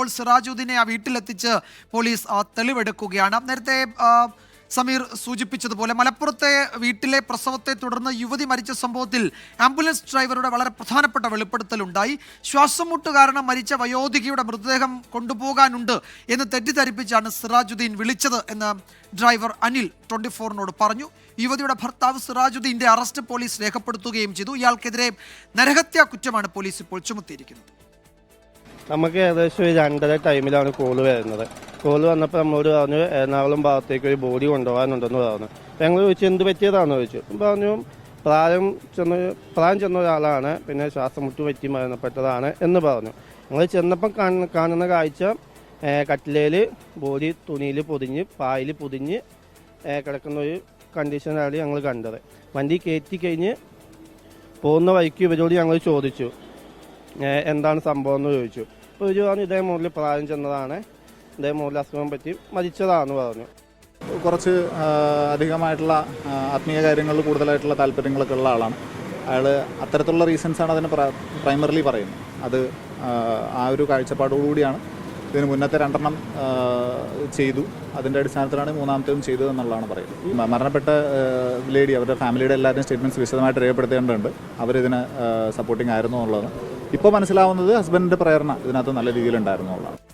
ഇപ്പോൾ സിറാജുദ്ദീനെ ആ വീട്ടിലെത്തിച്ച് പോലീസ് തെളിവെടുക്കുകയാണ്. നേരത്തെ സമീർ സൂചിപ്പിച്ചതുപോലെ മലപ്പുറത്തെ വീട്ടിലെ പ്രസവത്തെ തുടർന്ന് യുവതി മരിച്ച സംഭവത്തിൽ ആംബുലൻസ് ഡ്രൈവറുടെ വളരെ പ്രധാനപ്പെട്ട വെളിപ്പെടുത്തലുണ്ടായി. ശ്വാസം മുട്ട് കാരണം മരിച്ച വയോധികയുടെ മൃതദേഹം കൊണ്ടുപോകാനുണ്ട് എന്ന് തെറ്റിദ്ധരിപ്പിച്ചാണ് സിറാജുദ്ദീൻ വിളിച്ചത് എന്ന് ഡ്രൈവർ അനിൽ ട്വന്റി ഫോറിനോട് പറഞ്ഞു. യുവതിയുടെ ഭർത്താവ് സിറാജുദ്ദീന്റെ അറസ്റ്റ് പോലീസ് രേഖപ്പെടുത്തുകയും ചെയ്തു. ഇയാൾക്കെതിരെ നരഹത്യാ കുറ്റമാണ് പോലീസ് ഇപ്പോൾ ചുമത്തിയിരിക്കുന്നത്. നമുക്ക് ഏകദേശം ഒരു രണ്ടര ടൈമിലാണ് കോൾ വരുന്നത്. കോൾ വന്നപ്പോൾ നമ്മളോട് പറഞ്ഞു എറണാകുളം ഭാഗത്തേക്ക് ഒരു ബോഡി കൊണ്ടുപോകാനുണ്ടെന്ന് പറഞ്ഞു. ഞങ്ങൾ ചോദിച്ചു എന്ത് പറ്റിയതാണെന്ന് ചോദിച്ചു. പറഞ്ഞു പ്രായം ചെന്ന പ്രായം ചെന്ന ഒരാളാണ് പിന്നെ ശ്വാസം മുട്ട് പറ്റി മരണപ്പെട്ടതാണ് എന്ന് പറഞ്ഞു. ഞങ്ങൾ ചെന്നപ്പം കാണുന്ന കാഴ്ച കട്ടിലയിൽ ബോഡി തുണിയിൽ പൊതിഞ്ഞ് പായിൽ പൊതിഞ്ഞ് കിടക്കുന്ന ഒരു കണ്ടീഷനാണ് ഞങ്ങൾ കണ്ടത്. വണ്ടി കയറ്റി കഴിഞ്ഞ് പോകുന്ന വഴിക്ക് ഇവരോട് ഞങ്ങൾ ചോദിച്ചു എന്താണ് സംഭവം എന്ന് ചോദിച്ചു. ഒരു ഇതേ മുകളിൽ പ്രായം ചെന്നതാണ്. ഇതേ മുകളിൽ അസുഖം പറ്റി മരിച്ചതാണെന്ന് പറഞ്ഞു. കുറച്ച് അധികമായിട്ടുള്ള ആത്മീയ കാര്യങ്ങളിൽ കൂടുതലായിട്ടുള്ള താല്പര്യങ്ങളൊക്കെ ഉള്ള ആളാണ്. അയാൾ അത്തരത്തിലുള്ള റീസൺസാണ് അതിന് പ്രൈമറിലി പറയുന്നത്. അത് ആ, ഒരു കാഴ്ചപ്പാടോടുകൂടിയാണ് ഇതിന് മുന്നത്തെ രണ്ടെണ്ണം ചെയ്തു. അതിന്റെ അടിസ്ഥാനത്തിലാണ് മൂന്നാമത്തേതും ചെയ്തത് എന്നുള്ളതാണ് പറയുന്നത്. മരണപ്പെട്ട ലേഡി അവരുടെ ഫാമിലിയുടെ എല്ലാവരുടെയും സ്റ്റേറ്റ്മെന്റ്സ് വിശദമായിട്ട് രേഖപ്പെടുത്തേണ്ടതുണ്ട്. അവരിതിന് സപ്പോർട്ടിംഗ് ആയിരുന്നു എന്നുള്ളതാണ് ഇപ്പോൾ മനസ്സിലാവുന്നത് ഹസ്ബൻഡിന്റെ പ്രേരണ ഇതിനകത്ത് നല്ല രീതിയിലുണ്ടായിരുന്നു എന്നുള്ളതാണ്.